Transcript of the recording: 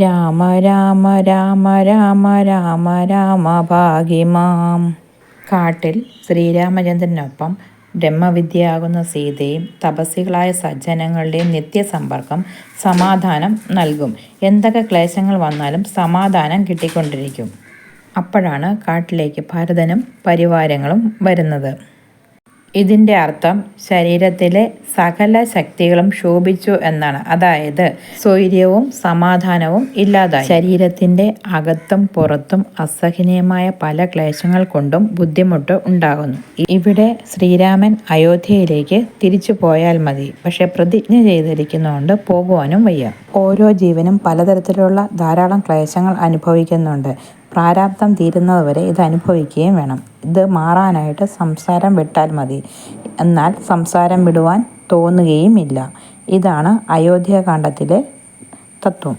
രാമ രാമ രാമ രാമ രാമ രാമ ഭാഗിമാം കാട്ടിൽ ശ്രീരാമചന്ദ്രനൊപ്പം ബ്രഹ്മവിദ്യയാകുന്ന സീതയും തപസ്സികളായ സജ്ജനങ്ങളുടെയും നിത്യസമ്പർക്കം സമാധാനം നൽകും. എന്തൊക്കെ ക്ലേശങ്ങൾ വന്നാലും സമാധാനം കിട്ടിക്കൊണ്ടിരിക്കും. അപ്പോഴാണ് കാട്ടിലേക്ക് ഭരതനും പരിവാരങ്ങളും വരുന്നത്. ഇതിന്റെ അർത്ഥം ശരീരത്തിലെ സകല ശക്തികളും ശോഭിച്ചു എന്നാണ്. അതായത് സ്വൈര്യവും സമാധാനവും ഇല്ലാതായി. ശരീരത്തിന്റെ അകത്തും പുറത്തും അസഹനീയമായ പല ക്ലേശങ്ങൾ കൊണ്ടും ബുദ്ധിമുട്ട് ഉണ്ടാകുന്നു. ഇവിടെ ശ്രീരാമൻ അയോധ്യയിലേക്ക് തിരിച്ചു പോയാൽ മതി. പക്ഷെ പ്രതിജ്ഞ ചെയ്തിരിക്കുന്നതുകൊണ്ട് പോകുവാനും വയ്യ. ഓരോ ജീവനും പലതരത്തിലുള്ള ധാരാളം ക്ലേശങ്ങൾ അനുഭവിക്കുന്നുണ്ട്. പ്രാരാബ്ധം തീരുന്നതുവരെ ഇത് അനുഭവിക്കുകയും വേണം. ഇത് മാറാനായിട്ട് സംസാരം വിട്ടാൽ മതി. എന്നാൽ സംസാരം വിടുവാൻ തോന്നുകയുമില്ല. ഇതാണ് അയോധ്യാകാന്ഡത്തിലെ തത്വം.